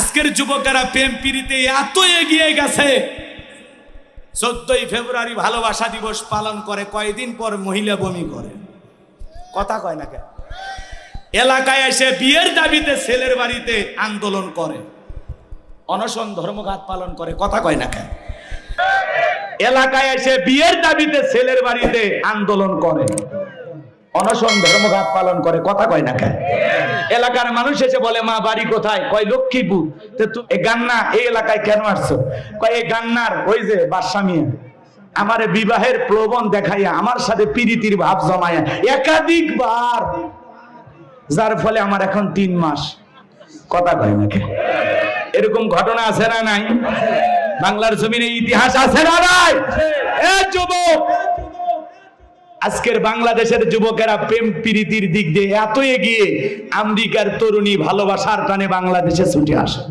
আজকের যুবকেরা প্রেম পিড়িতে এত এগিয়ে গেছে। চোদ্দই ফেব্রুয়ারি ভালোবাসা দিবস পালন করে, কয়দিন পর মহিলা বমি করে। কথা কয় না কেন? এলাকায় এসে বিয়ের দাবিতে ছেলের বাড়িতে আন্দোলন করে। অনশন ধর্মঘাত পালন করে, কথা কয় না কেন? এলাকায় এসে বিয়ের দাবিতে ছেলের বাড়িতে আন্দোলন করে। অনশন ধর্মঘাত পালন করে, কথা কয় না কেন? এলাকার মানুষ এসে বলে, মা বাড়ি কোথায়? কয়, লক্ষ্মীপুর। গান্না, এই এলাকায় কেন আসছো? কয় এই গান্নার ওই যে বাদশা মিয়া, আমারে বিবাহের প্রবণ দেখাইয়া আমার সাথে প্রীতির ভাব জমাইয়া একাধিকবার যার ফলে আমার এখন তিন মাস। কথা কয় না কেন? এরকম ঘটনা আছে না নাই? বাংলার জমিনে ইতিহাস আছে না নাই? যুবক আজকের বাংলাদেশের যুবকেরা প্রেম প্রীতির দিক দিয়ে এত এগিয়ে আমেরিকার তরুণী ভালোবাসার টানে বাংলাদেশে ছুটে আসে।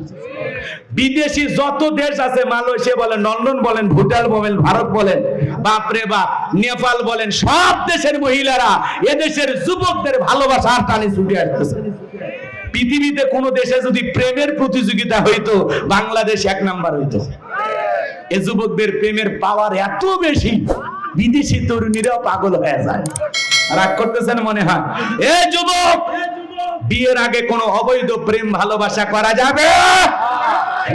বিদেশি যত দেশ আছে, মালয়েশিয়া বলেন, লন্ডন বলেন, ভুটান বলেন, ভারত বলেন, বাপরে বাপ, নেপাল বলেন, সব দেশের মহিলারা এদেশের যুবকদের ভালোবাসার টানে ছুটে আসতেছে। পৃথিবীতে কোন দেশে যদি প্রেমের প্রতিযোগিতা হইতো, বাংলাদেশ এক নাম্বার হইতো। এ যুবকদের প্রেমের পাওয়ার এত বেশি। বিদেশি তরুণীরাও পাগল হয়ে যায়। রাগ করতেছেন মনে হয়? এ যুবক, বিয়ের আগে কোনো অবৈধ প্রেম ভালোবাসা করা যাবে?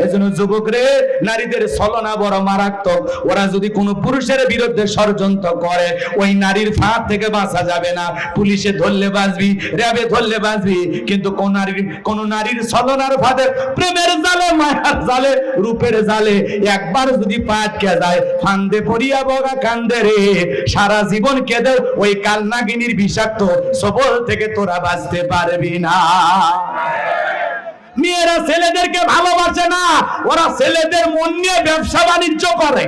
এজন্য যুবকরে, নারীদের ছলনা বড় মারাত্মক। ওরা যদি কোনো পুরুষের বিরুদ্ধে ষড়যন্ত্র করে, ওই নারীর ফাঁদ থেকে বাঁচা যাবে না। পুলিশে ধরলে বাঁচবি, র্যাবে ধরলে বাঁচবি। কিন্তু কোন নারীর কোন নারীর ছলনার ফাঁদে, প্রেমের জালে, মায়ার জালে, রূপের জালে একবার যদি পাটকে যায়, ফান্দে পড়িয়া বগা কান্দে রে। সারা জীবন কেঁদে ওই কালনাগিনীর বিষাক্ত সবল থেকে তোরা বাঁচতে পারবি না। মেয়েরা ছেলেদেরকে ভালোবাসে না, ওরা ছেলেদের মন নিয়ে ব্যবসা বাণিজ্য করে।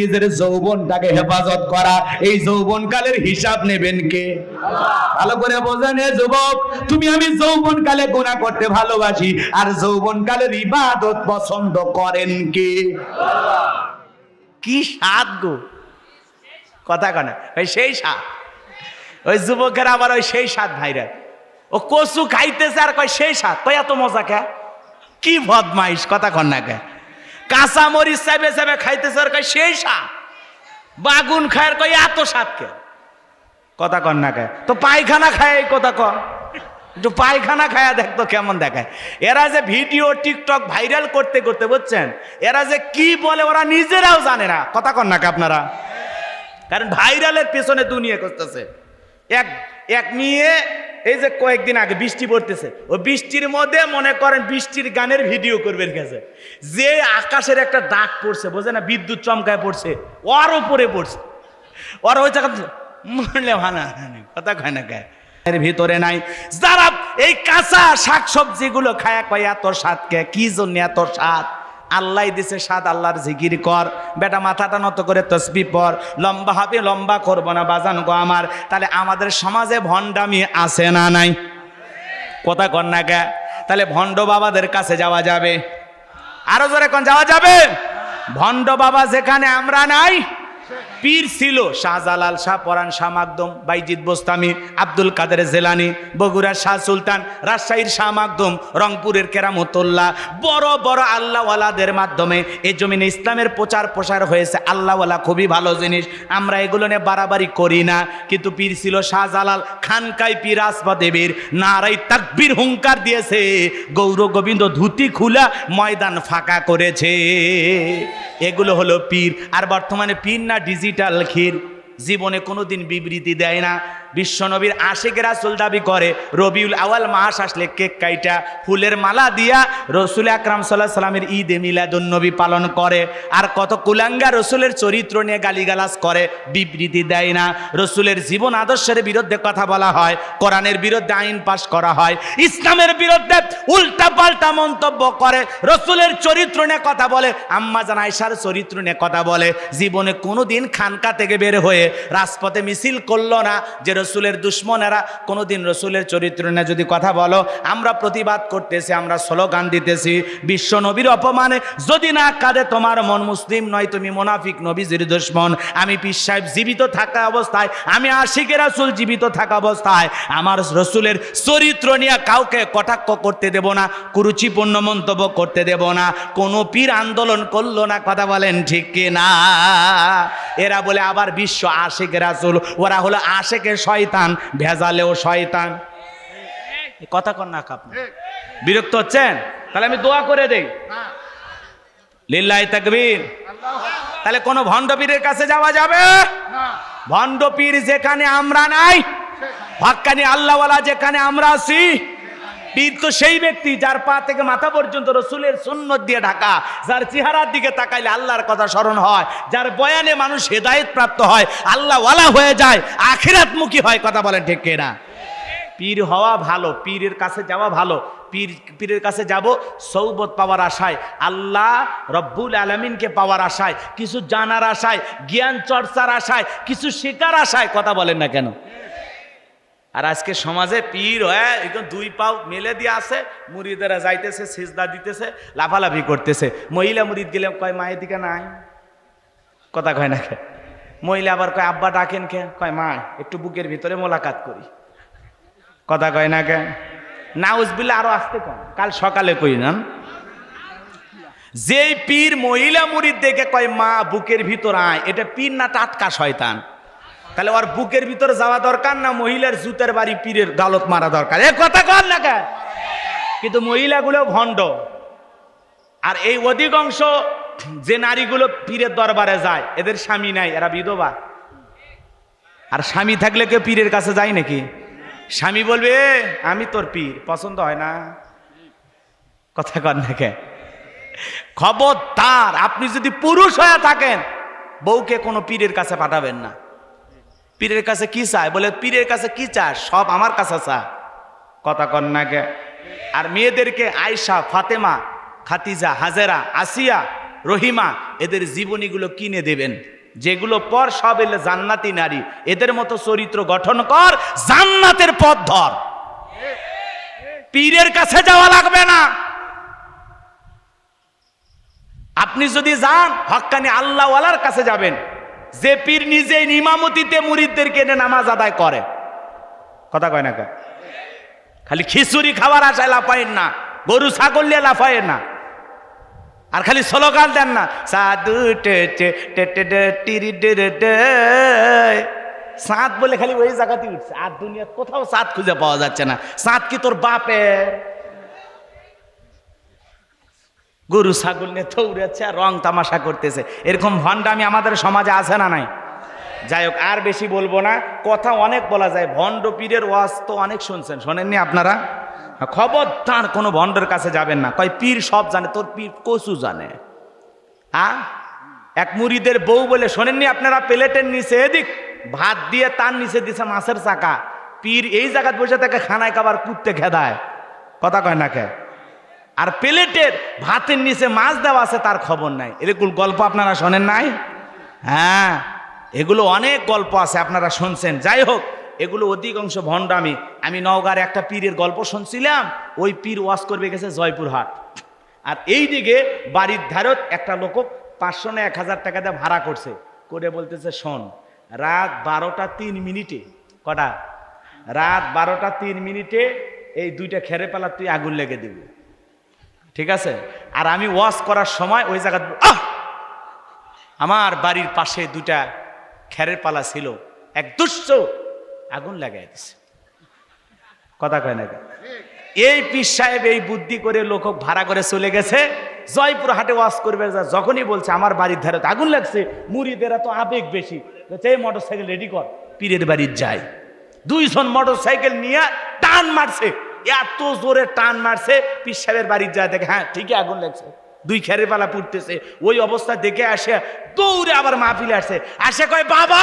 নিজের যৌবনটাকে হেফাজত করা। এই হিসাব নেবেন কে? ভালো করে বোঝেন যুবক, তুমি আমি যৌবন গুণা করতে ভালোবাসি, আর যৌবন কালের ইবাদত পছন্দ করেন কে? কি গো। কথা কনা ওই সেই স্বাদ। ওই যুবকের আবার ওই সেই স্বাদ ভাইরা ও কচু খাইতেছে আর কয়, সেই স্বাদ, কয় এত মজা কে কি বদমাইশ, কথা কন না কে কাঁচা মরিচ চাইবে চাইবে খাইতেছে আর কয়, সেই স্বাদ। বাগুন খায়ের কয়, এত স্বাদ কে কথা কন না কে তো পায়খানা খায়, এই কথা কন। একটু পায়খানা খায়া দেখতো কেমন দেখায়। এরা যে ভিডিও, টিকটক ভাইরাল করতে করতে, বুঝছেন? এরা যে কি বলে, ওরা নিজেরাও জানে না। কথা কন না কে আপনারা। কারণ ভাইরালের পেছনে দুনিয়া করতেছে। এক এক নিয়ে এই যে কয়েকদিন আগে বৃষ্টি পড়তেছে, ও বৃষ্টির মধ্যে মনে করেন বৃষ্টির গানের ভিডিও করবেন গেছে। যে আকাশের একটা দাগ পড়ছে, বোঝে না, বিদ্যুৎ চমকায় পড়ছে, ওর উপরে পড়ছে। ওর ওই জায়গা মরলে ভালো কথা কয় না গায়ে এর ভিতরে নাই। যারা এই কাঁচা শাকসবজিগুলো খায়া, কয়, এত স্বাদকে কি জন্য এত স্বাদ? আল্লাহ দিছে স্বাদ আল্লাহর জিকির কর। বেটা, মাথাটা নত করে তসবি পর। লম্বা হবে লম্বা করব না, বাজান গো আমার। তাহলে আমাদের সমাজে ভণ্ডামি আছে না নাই? কথা কর না কে? তাহলে ভণ্ড বাবাদের কাছে যাওয়া যাবে। আরও জোরে কোন, যাওয়া যাবে? ভণ্ড বাবা যেখানে, আমরা নাই? পীর ছিল শাহজালাল শাহ, পরান শাহ মাকদম, বাইজিদ বোস্তামি, আব্দুল কাদের জেলানি বগুড়ার শাহ সুলতান, রাজশাহীর শাহ মাকদম, রংপুরের কেরামতুল্লাহ। বড় বড় আল্লাহওয়ালাদের মাধ্যমে এই জমিনে ইসলামের প্রচার প্রসার হয়েছে। আল্লাহওয়ালা খুবই ভালো জিনিস। আমরা এগুলো নিয়ে বাড়াবাড়ি করি না। কিন্তু পীর ছিল শাহজালাল খানকাই পীর আসবা দেবীর। নারাই তাকবীর হুঙ্কার দিয়েছে। গৌর গোবিন্দ ধুতি খুলা ময়দান ফাঁকা করেছে। এগুলো হলো পীর। আর বর্তমানে পীর না ডিজিটাল ক্ষীর। জীবনে কোনোদিন বিবৃতি দেয় না। বিশ্বনবীর আশেক রাসুল দাবি করে, রবিউল আওয়াল মাস আসলে কেক কাইটা, ফুলের মালা দিয়া রসুল আকরাম সাল্লাহ সাল্লামের ঈদ এ মিলাদুন্নবী পালন করে। আর কত কুলাঙ্গা রসুলের চরিত্র নিয়ে গালিগালাজ করে, বিবৃতি দেয় না। রসুলের জীবন আদর্শের বিরুদ্ধে কথা বলা হয়, কোরআনের বিরুদ্ধে আইন পাশ করা হয়, ইসলামের বিরুদ্ধে উল্টা পাল্টা মন্তব্য করে, রসুলের চরিত্র নিয়ে কথা বলে, আম্মা জান আয়সার চরিত্র নিয়ে কথা বলে। জীবনে কোনোদিন খানকা থেকে বের হয়ে রাজপথে মিছিল করল না যে রসুলের দুশ্মনেরা, কোনোদিন রসুলের চরিত্র নিয়ে যদি কথা বলো, আমরা প্রতিবাদ করতেছি, আমরা স্লোগান দিতেছি, বিশ্ব নবীর অপমানে। যদি না কাঁদে তোমার মন মুসলিম নয়, তুমি মোনাফিক নবীজির দুশ্মন। আমি পীর সাহেব জীবিত থাকা অবস্থায়, আমি আশিকের রাসুল জীবিত থাকা অবস্থায়, আমার রসুলের চরিত্র নিয়ে কাউকে কটাক্ষ করতে দেব না, কুরুচিপূর্ণ মন্তব্য করতে দেব না। কোনো পীর আন্দোলন করল না, কথা বলেন ঠিক কি না এরা বলে, আবার বিশ্ব আশেক রাসুল ওরা হলো আশেকের শয়তান ভেজালেও শয়তান। কথা কর না কাপ। বিরক্ত হচ্ছেন? তাহলে আমি দোয়া করে দেই। লিল্লাই তাকবীর। তাহলে কোন ভণ্ড পীরের কাছে যাওয়া যাবে? ভণ্ড পীর যেখানে আমরা নাই হক্কানি আল্লাহওয়ালা যেখানে আমরা আছি পীর তো সেই ব্যক্তি যার পা থেকে মাথা পর্যন্ত রসুলের সুন্নত দিয়ে ঢাকা, যার চেহারার দিকে তাকাইলে আল্লাহর কথা স্মরণ হয়, যার বয়ানে মানুষ হেদায়েত প্রাপ্ত হয় আল্লাহওয়ালা হয়ে যায়, আখিরাতমুখী হয়, কথা বলেন ঠিক কেনা? পীর হওয়া ভালো, পীরের কাছে যাওয়া ভালো, পীর, পীরের কাছে যাব, সৌবত পাওয়ার আশায়, আল্লাহ রব্বুল আলমিনকে পাওয়ার আশায়, কিছু জানার আশায়, জ্ঞান চর্চার আশায়, কিছু শেখার আশায়, কথা বলেন না কেন? আর আজকে সমাজে পীর হয়ে একদম দুই পাও মেলে দিয়ে আছে মুরিদেরা যাইতেছে, সিজদা দিতেছে, লাফালাফি করতেছে। মহিলা মুরিদ গেলে কয় মায়ের দিকে নাই কথা কয় না কে? মহিলা আবার কয়, আব্বা ডাকেন কে? কয়, মা, একটু বুকের ভিতরে মোলাকাত করি। কথা কয় না কে? নাউজ বিলে আরও আসতে কম। কাল সকালে কই না যেই পীর মহিলা মুরিদ দেখে কয়, মা, বুকের ভিতর আয়। এটা পীর না টাটকা শয়তান? তাহলে ওর বুকের ভিতর যাওয়া দরকার না মহিলার জুতের বাড়ি পীরের গালত মারা দরকার। এ কথা কর না কেন? কিন্তু মহিলাগুলো ভণ্ড। আর এই অধিকাংশ যে নারীগুলো পীরের দরবারে যায় এদের স্বামী নাই এরা বিধবা। আর স্বামী থাকলে কেউ পীরের কাছে যায় নাকি? স্বামী বলবে "এ, আমি তোর পীর পছন্দ হয় না। কথা কর না কে খবরদার আপনি যদি পুরুষ হয়ে থাকেন বউকে কোনো পীরের কাছে পাঠাবেন না। পীরের কাছে কি চায়? বলে, পীরের কাছে কি চায়? সব আমার কাছে চা কথা কর না কে আর মেয়েদেরকে আয়সা ফাতেমা, খাতিজা, হাজেরা, আসিয়া, রহিমা, এদের জীবনীগুলো কিনে দেবেন। যেগুলো পর সব এলে জান্নাতি নারী। এদের মতো চরিত্র গঠন কর, জান্নাতের পথ ধর। পীরের কাছে যাওয়া লাগবে না। আপনি যদি যান হক্কানি আল্লাহওয়ালার কাছে যাবেন। যে পীর নিজে ইমামতিতে মুরিদদেরকে এনে নামাজ আদায় করে। কথা কয় না কে খালি খিচুড়ি খাবার আশায় লাফায়েন না, গরু ছাগল নিয়ে লাফায়েন না। আর খালি স্লোগান দেন না, সাধু। সাত বলে খালি ওই জায়গাতেই উঠছে। আর দুনিয়া কোথাও সাত খুঁজে পাওয়া যাচ্ছে না। সাঁত কি তোর বাপের? গরু, ছাগল নিয়ে থৌড়াচ্ছে আর রং তামাশা করতেছে। এরকম ভণ্ডামি আমাদের সমাজে আছে না নাই? যাই হোক, আর বেশি বলব না। কথা অনেক বলা যায়, ভণ্ড পীরের ওয়াজ তো অনেক শুনছেন। শোনেননি আপনারা? খবরদার কোনো ভণ্ডের কাছে যাবেন না। কয়, পীর সব জানে, তোর পীর কচু জানে। হ্যাঁ এক মুড়িদের বউ বলে, শোনেননি আপনারা প্লেটের নিচে, এদিক, ভাত দিয়ে তার নিচে দিছে মাছের চাকা। পীর এই জায়গায় বসে থাকে, খানায় খাবার কুত্তে খেদায়। কথা কয় না কে? আর প্লেটের ভাতের নিচে মাছ দেওয়া আছে, তার খবর নাই। এরকম গল্প আপনারা শোনেন নাই? হ্যাঁ এগুলো অনেক গল্প আছে, আপনারা শুনছেন। যাই হোক, এগুলো অধিকাংশ ভণ্ডামি। আমি নওগাঁর একটা পীরের গল্প শুনছিলাম, ওই পীর ওয়াজ করবে গেছে জয়পুরহাট। আর এই দিকে বাড়ির ধারত একটা লোক পাঁচশো না এক হাজার টাকা দিয়ে ভাড়া করছে। করে বলতেছে, শোন, রাত বারোটা তিন মিনিটে, কটা? রাত বারোটা তিন মিনিটে এই দুইটা খেরে পালা তুই আগুন লেগে দিবি। ঠিক আছে? আর আমি ওয়াশ করার সময় ওই জায়গা! আমার বাড়ির পাশে দুটা খেরের পালা ছিল। এক দুশ্চ আগুন লাগাই দিছে। কথা কয় না এই পীর সাহেব এই বুদ্ধি করে লোক ভাড়া করে চলে গেছে। জয়পুর হাটে ওয়াশ করবে যখনই বলছে, আমার বাড়ির ধারে তো আগুন লাগছে, মুড়িদেরা তো আবেগ বেশি। এই মোটর সাইকেল রেডি কর, পীরের বাড়ির যায়। দুইজন মোটর সাইকেল নিয়ে টান মারছে। এত জোরে টান মারছে, পীর সাহেবের বাড়ির যায় দেখে হ্যাঁ ঠিকই আগুন লাগছে। দুই খেরের পালা পুড়তেছে। ওই অবস্থা দেখে আসে, দৌড়ে আবার মাহফিলে আসে। আসে কয়, বাবা,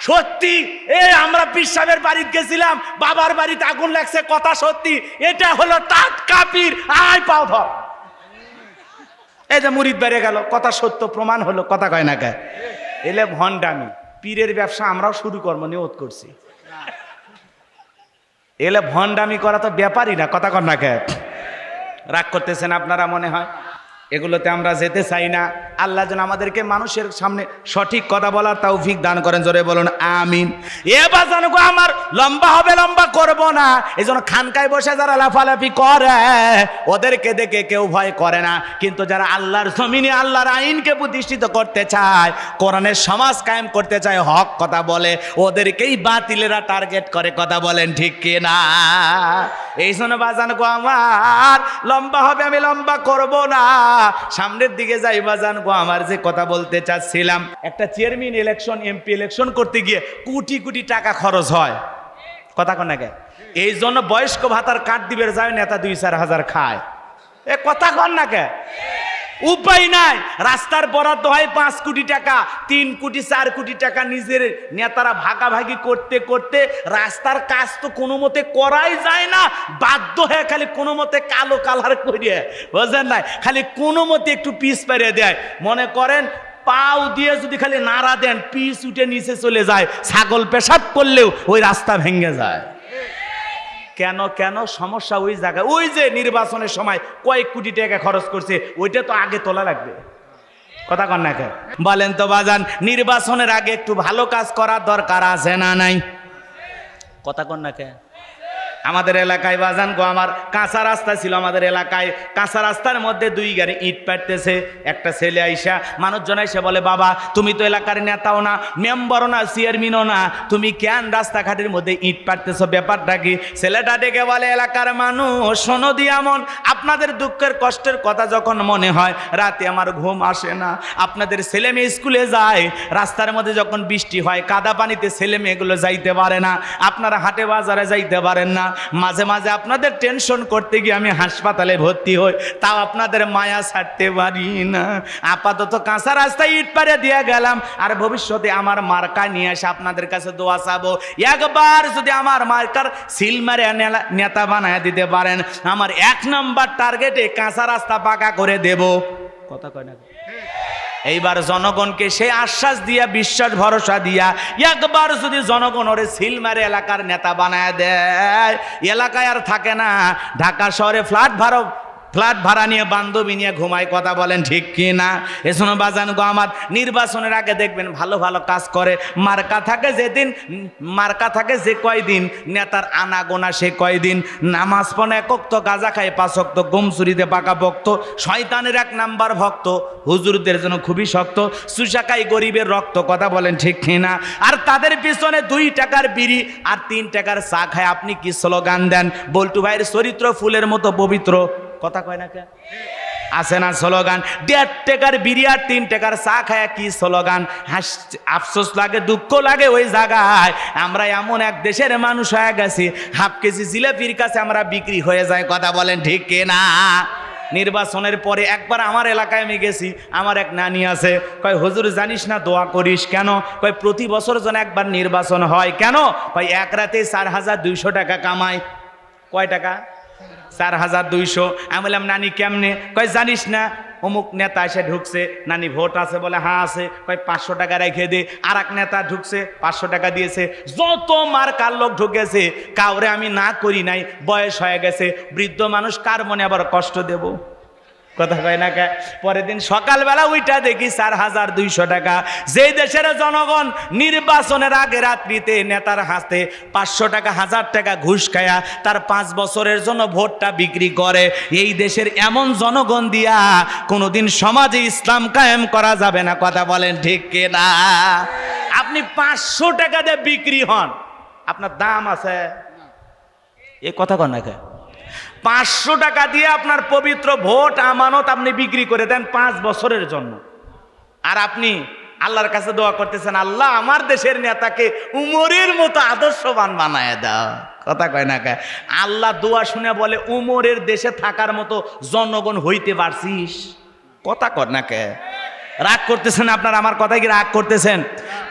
সত্যি, এ আমরা পীর সাহেবের বাড়িতে গেছিলাম, বাবার বাড়িতে আগুন লাগছে, কথা সত্যি, এটা হলো টাটকা পীর, আয় পাও ধর। এই যে মুরিদ বেড়ে গেল, কথা সত্য, প্রমাণ হলো, কথা কয় না কে? এলে ভণ্ডামি। পীরের ব্যবসা আমরাও শুরু কর্ম নিয়োগ করছি। এলে ভণ্ডামি করা তো ব্যাপারই না কথা কন্যাকে রাগ করতেছেন আপনারা মনে হয়? এগুলোতে আমরা যেতে চাই না। আল্লাহ যেন আমাদেরকে মানুষের সামনে সঠিক কথা বলার তাও তৌফিক দান করেন। জোরে বলুন, আমিন। এ বাজানো গো আমার লম্বা হবে, লম্বা করব না। এই জন্য খানকায় বসে যারা লাফালাফি করে, ওদেরকে দেখে কেউ ভয় করে না। কিন্তু যারা আল্লাহর জমিনে, আল্লাহর আইনকে প্রতিষ্ঠিত করতে চায়, কোরআনের সমাজ কায়েম করতে চায়, হক কথা বলে, ওদেরকেই বাতিলেরা টার্গেট করে, কথা বলেন ঠিক কি না? এই জন্য বাজান আমার লম্বা হবে, আমি লম্বা করব না। সামনের দিকে যাই বাজান গো আমার যে কথা বলতে চাচ্ছিলাম। একটা চেয়ারম্যান ইলেকশন এমপি ইলেকশন করতে গিয়ে কোটি কোটি টাকা খরচ হয়। কথা কন নাকি এই জন্য বয়স্ক ভাতার কাঠ দিবের যায় নেতা দুই চার হাজার খায়। এ কথা কন না কে উপায় নাই। রাস্তার বরাদ্দ হয় পাঁচ কোটি টাকা, তিন কোটি, চার কোটি টাকা নিজের নেতারা ভাগাভাগি করতে করতে রাস্তার কাজ তো কোনো মতে করাই যায় না। বাধ্য হয়ে খালি কোনো মতে কালো কালার করিয়ে, বুঝলেন নাই? খালি কোনো মতে একটু পিস পারিয়ে দেয়। মনে করেন, পাও দিয়ে যদি খালি নাড়া দেন, পিস উঠে নিচে চলে যায়। ছাগল পেশাব করলেও ওই রাস্তা ভেঙে যায়। কেন কেন? সমস্যা ওই জায়গায়। ওই যে নির্বাচনের সময় কয়েক কোটি টাকা খরচ করছে, ওইটা তো আগে তোলা লাগবে। কথা কন না কেন? বলেন তো বাজান, নির্বাচনের আগে একটু ভালো কাজ করার দরকার আছে না নাই? কথা কন না কে আমাদের এলাকায় বাজান গো আমার কাঁচা রাস্তা ছিল আমাদের এলাকায়। কাঁচা রাস্তার মধ্যে দুই গাড়ি ইট পাড়তেছে। একটা ছেলে আইসা, মানুষজন এসে বলে, বাবা, তুমি তো এলাকার নেতাও না, মেম্বারও না, চেয়ারম্যানও না। তুমি কেন রাস্তাঘাটের মধ্যে ইট পাড়তেছো? ব্যাপারটা কি? ছেলেটা ডেকে বলে, এলাকার মানুষ, শোনো দিয়ামন আপনাদের দুঃখের, কষ্টের কথা যখন মনে হয়, রাতে আমার ঘুম আসে না। আপনাদের ছেলে মেয়ে স্কুলে যায়, রাস্তার মধ্যে যখন বৃষ্টি হয়, কাদা পানিতে ছেলে মেয়েগুলো যাইতে পারে না। আপনারা হাটে বাজারে যাইতে পারেন না। মাঝে মাঝে আপনাদের টেনশন করতে গিয়ে আমি হাসপাতালে ভর্তি হই, তাও আপনাদের মায়া ছাড়তে পারি না। আপাতত কাঁচা রাস্তায় ইট পারে দিয়ে গেলাম, আর ভবিষ্যতে আমার মার্কা নিয়ে এসে আপনাদের কাছে দোয়া চাবো। একবার যদি আমার মার্কার সিল মারে নেতা বানায় দিতে পারেন, আমার এক নম্বর টার্গেটে কাঁচা রাস্তা পাকা করে দেব। কথা কয় না। এইবার জনগণকে সে আশ্বাস দিয়া, বিশ্বাস, ভরসা দিয়া, একবার যদি জনগণ ওরে সিলমারে এলাকার নেতা বানায় দেয়, এলাকায় আর থাকে না। ঢাকা শহরে ফ্ল্যাট ভাড়া ফ্ল্যাট ভাড়া নিয়ে বান্ধবী নিয়ে ঘুমায়, কথা বলেন ঠিক কি না এসনো বাজান গো আমার, নির্বাচনের আগে দেখবেন ভালো ভালো কাজ করে। মার্কা থাকে যেদিন, মার্কা থাকে যে কয়দিন, নেতার আনা গোনা সে কয়দিন। নামাজ পনে একক তো গাজা খায় পাঁচক তো গুমচুরিতে পাকা ভক্ত। শয়তানের এক নাম্বার ভক্ত, হুজুরদের জন্য খুবই শক্ত। সুশাকাই গরিবের রক্ত, কথা বলেন ঠিক কি না আর তাদের পিছনে দুই টাকার বিড়ি আর তিন টাকার চা খায়। আপনি কি স্লোগান দেন? বল্টু ভাইয়ের চরিত্র ফুলের মতো পবিত্র। কথা কয় না কে? আছে না স্লোগান, দেড় টাকার বিড়ি আর তিন টাকার চা খায়, কি স্লোগান? হাস আফসোস লাগে, দুঃখ লাগে ওই জায়গায়। আমরা এমন এক দেশের মানুষ হয়ে গেছি, হাফ কেজি জিলেপির কাছে আমরা বিক্রি হয়ে যায়, কথা বলেন ঠিক না? নির্বাচনের পরে একবার আমার এলাকায় আমি গেছি, আমার এক নানি আছে, কয়, হুজুর, জানিস না দোয়া করিস কেন? কয়, প্রতি বছর যেন একবার নির্বাচন হয়, কেন? কয়, এক রাতে চার হাজার দুইশো টাকা কামায় কয়, টাকা? চার হাজার দুইশো। আমি বললাম, নানি, কেমনে? কয়, জানিস না, অমুক নেতা এসে ঢুকছে। নানি, ভোট আছে বলে হ্যাঁ আছে। কয়, পাঁচশো টাকা রেখে দে। আর এক নেতা ঢুকছে, পাঁচশো টাকা দিয়েছে। যত মার কার লোক ঢুকেছে, কাউরে আমি না করি নাই, বয়স হয়ে গেছে। বৃদ্ধ মানুষ কার মনে আবার কষ্ট দেব? কথা কয় না কে? পরের দিন সকালবেলা ওইটা দেখি চার হাজার দুইশো টাকা। যেই দেশের জনগণ নির্বাচনের আগে রাত্রিতে নেতার হাতে পাঁচশো টাকা, হাজার টাকা ঘুষ খায়া তার পাঁচ বছরের জন্য ভোটটা বিক্রি করে। এই দেশের এমন জনগণ দিয়া কোনোদিন সমাজে ইসলাম কায়েম করা যাবে না, কথা বলেন ঠিক না আপনি পাঁচশো টাকা দিয়ে বিক্রি হন। আপনার দাম আছে? এ কথা কন না কে? পাঁচশো টাকা দিয়ে আপনার পবিত্র ভোট, আমানত আপনি বিক্রি করে দেন পাঁচ বছরের জন্য। আর আপনি আল্লাহর কাছে দোয়া করতেছেন, আল্লাহ, আমার দেশের নেতাকে উমরের মতো আদর্শবান বানায় দাও। কথা কয় না কে আল্লাহ দোয়া শুনে বলে, উমরের দেশে থাকার মতো জনগণ হইতে পারছিস? কথা কর না কে রাগ করতেছেন আপনার, আমার কথায় কি রাগ করতেছেন?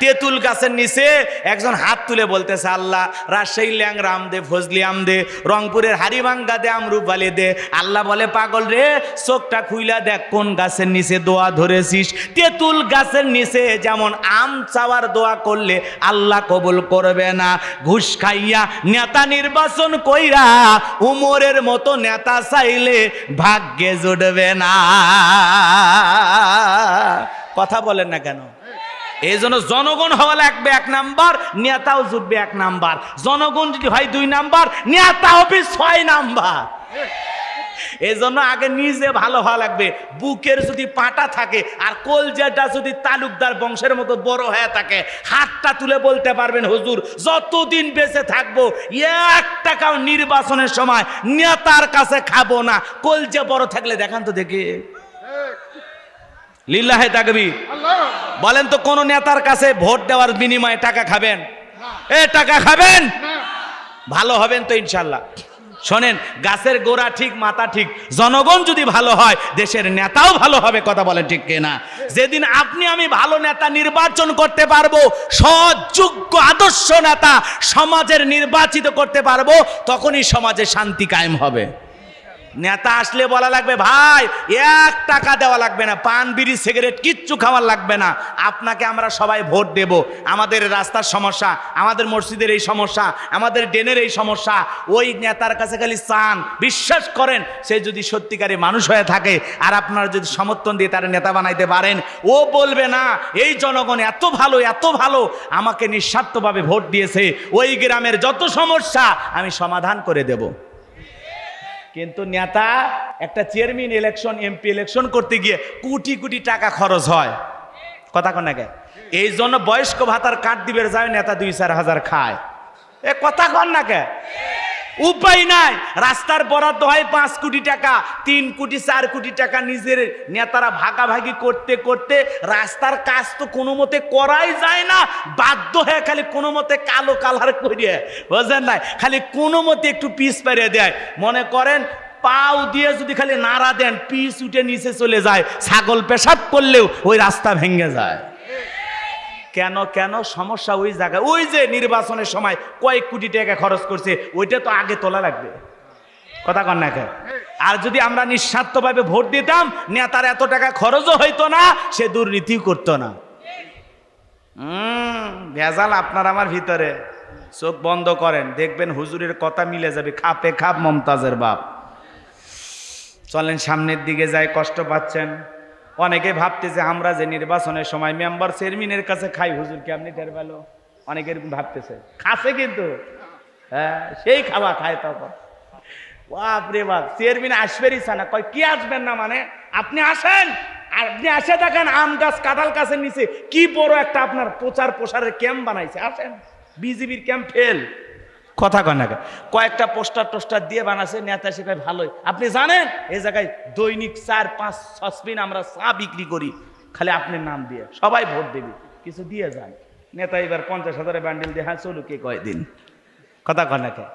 তেঁতুল গাছের নিচে একজন হাত তুলে বলতেছে, আল্লাহ, রাজশাহী ল্যাংরা আম দে, ফজলি আম দে, রংপুরের হারিবাঙ্গা দে, আমরুপালি দে। আল্লাহ বলে, পাগল রে, চোখটা খুইলা দেখ, কোন গাছের নিচে দোয়া ধরেছিস? তেঁতুল গাছের নিচে যেমন আম চাওয়ার দোয়া করলে আল্লাহ কবুল করবে না। ঘুষ খাইয়া নেতা নির্বাচন কইরা উমরের মতো নেতা চাইলে ভাগ্যে জুটবে না। কথা বলেন না কেন? এই জন্য জনগণ হওয়া লাগবে এক নাম্বার, নেতাও জুটবে এক নাম্বার। জনগণ যদি হয় দুই নাম্বার, নেতা হবে ছয় নাম্বার। এই জন্য আগে নিজে ভালো হওয়া লাগবে। বুকের যদি পাটা থাকে, আর কলজাটা যদি তালুকদার বংশের মতো বড় হয়ে থাকে, হাতটা তুলে বলতে পারবেন, হুজুর, যতদিন বেঁচে থাকব, এক টাকাও নির্বাচনের সময় নেতার কাছে খাব না। কলজা বড় থাকলে দেখান তো দেখি। লিল্লাহে তাকবি বলেন তো কোন নেতার কাছে ভোট দেওয়ার বিনিময়ে টাকা খাবেন? এ টাকা খাবেন? ভালো হবেন তো ইনশাল্লাহ শোনেন গাছের গোড়া ঠিক মাথা ঠিক জনগণ যদি ভালো হয় দেশের নেতাও ভালো হবে কথা বলেন ঠিক কেনা। যেদিন আপনি আমি ভালো নেতা নির্বাচন করতে পারব সযোগ্য আদর্শ নেতা সমাজের নির্বাচিত করতে পারব তখনই সমাজে শান্তি কায়েম হবে। নেতা আসলে বলা লাগবে, ভাই, এক টাকা দেওয়া লাগবে না, পান, বিড়ি, সিগারেট, কিচ্ছু খাওয়ার লাগবে না। আপনাকে আমরা সবাই ভোট দেব। আমাদের রাস্তার সমস্যা, আমাদের মসজিদের এই সমস্যা, আমাদের ড্রেনের এই সমস্যা। ওই নেতার কাছে খালি চান। বিশ্বাস করেন, সে যদি সত্যিকারে মানুষ হয়ে থাকে আর আপনারা যদি সমর্থন দিয়ে তারা নেতা বানাইতে পারেন, ও বলবে, না, এই জনগণ এত ভালো এত ভালো, আমাকে নিঃস্বার্থভাবে ভোট দিয়েছে। ওই গ্রামের যত সমস্যা, আমি সমাধান করে দেব। কিন্তু নেতা, একটা চেয়ারম্যান ইলেকশন এমপি ইলেকশন করতে গিয়ে কোটি কোটি টাকা খরচ হয়। কথা কন নাকি এই জন্য বয়স্ক ভাতার কার্ড দিবে যায় নেতা দুই চার হাজার খায়। এ কথা কন না কে? উপায় নাই। রাস্তার বরাদ্দ হয় পাঁচ কোটি টাকা, তিন কোটি, চার কোটি টাকা নিজের নেতারা ভাগাভাগি করতে করতে রাস্তার কাজ তো কোনো মতে করাই যায় না। বাধ্য হয়ে খালি কোনো মতে কালো কালার করিয়ে, বুঝলেন নাই? খালি কোনো মতে একটু পিস পারিয়ে দেয়। মনে করেন, পাও দিয়ে যদি খালি নাড়া দেন, পিস উঠে নিচে চলে যায়। ছাগল পেশাব করলেও ওই রাস্তা ভেঙে যায়। কেন কেন? সমস্যা ওই জায়গায়। ওই যে নির্বাচনের সময় কয়েক কোটি টাকা খরচ করছে, ওইটা তো আগে তোলা লাগবে। কথা কন না আর যদি আমরা নিঃস্বার্থভাবে ভোট দিতাম, নেতার এত টাকা খরচও হইতো না, সে দুর্নীতিও করতো না। হুম ভেজাল আপনার আমার ভিতরে। চোখ বন্ধ করেন, দেখবেন হুজুরের কথা মিলে যাবে, খাপে খাপ মমতাজের বাপ। চলেন সামনের দিকে যাই, কষ্ট পাচ্ছেন। অনেকে ভাবতেছে আমরা যে নির্বাচনের সময় মেম্বার চেয়ারম্যানের কাছে খাই, হুজুর কেমনি টের পেল? অনেকে ভাবতেছে। খাসে কিন্তু। হ্যাঁ সেই খাওয়া খায় তখন। বাপ রে বাপ, চেয়ারম্যান আসবেরই না কয়, কি আসবেন না মানে? আপনি আসেন। আপনি আসে দেখেন আম গাছ কাঁঠাল গাছের নিচে কি বড় একটা আপনার প্রচার প্রসারের ক্যাম্প বানাইছে। আসেন। বিজিবির ক্যাম্প ফেল। কথা না কয়েকটা পোস্টার টোস্টার দিয়ে বানাছে, নেতা সেখানে ভালোই। আপনি জানেন? এই জায়গায় দৈনিক চার, পাঁচ সসপিন আমরা চা বিক্রি করি। খালি আপনি নাম দিয়ে, সবাই ভোট দেবে। কিছু দিয়ে যান। নেতা এবার পঞ্চাশ হাজারে ব্যান্ডেল দিয়ে হ্যাঁ চলুক কে কয়দিন। কথা কয় না কেন?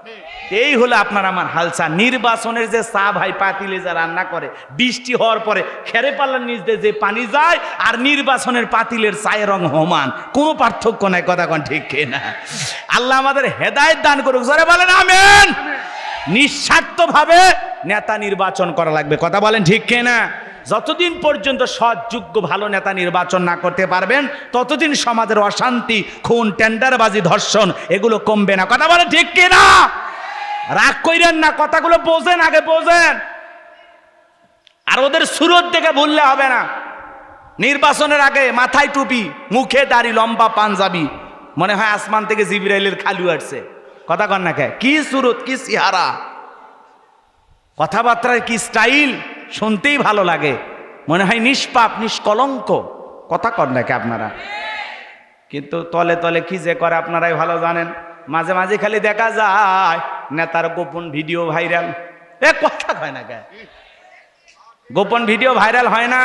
এই হলো আপনার আমার হালসা। নির্বাচনের যে চা ভাই পাতিলে যা রান্না করে, বৃষ্টি হওয়ার পরে খেরে পাল্লার নিচ দিয়ে যে পানি যায়, আর নির্বাচনের পাতিলের চায়ের রং হমান কোনো পার্থক্য নাই, কথা কন ঠিক না আল্লাহ আমাদের হেদায়েত দান করুক, জোরে বলেন আমেন। নিঃস্বার্থভাবে নেতা নির্বাচন করা লাগবে, কথা বলেন ঠিক না যতদিন পর্যন্ত সৎযোগ্য, ভালো নেতা নির্বাচন না করতে পারবেন, ততদিন সমাজের অশান্তি, খুন, টেন্ডারবাজি, ধর্ষণ, এগুলো কমবে না, কথা বলে ঠিক কে না রাগ কইরেন না, কথাগুলো বোঝেন, আগে বোঝেন। আর ওদের সুরত দেখে ভুললে হবে না। নির্বাচনের আগে মাথায় টুপি, মুখে দাড়ি, লম্বা পাঞ্জাবি। মনে হয় আসমান থেকে জিবরাইলের খালু আসছে। কথা কন না কে? সুরত, কি সিহারা? কথাবার্তার কি স্টাইল? শুনতেই ভালো লাগে। মনে হয় নিষ্পাপ, নিষ্কলঙ্ক। কথা কর নাকি আপনারা? কিন্তু তলে তলে কি যে করে আপনারাই ভালো জানেন। মাঝে মাঝে খালি দেখা যায় নেতার গোপন ভিডিও ভাইরাল। এ কথা হয় না কে? গোপন ভিডিও ভাইরাল হয় না?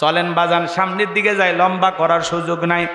চলেন বাজান, সামনের দিকে যায় লম্বা করার সুযোগ নাই।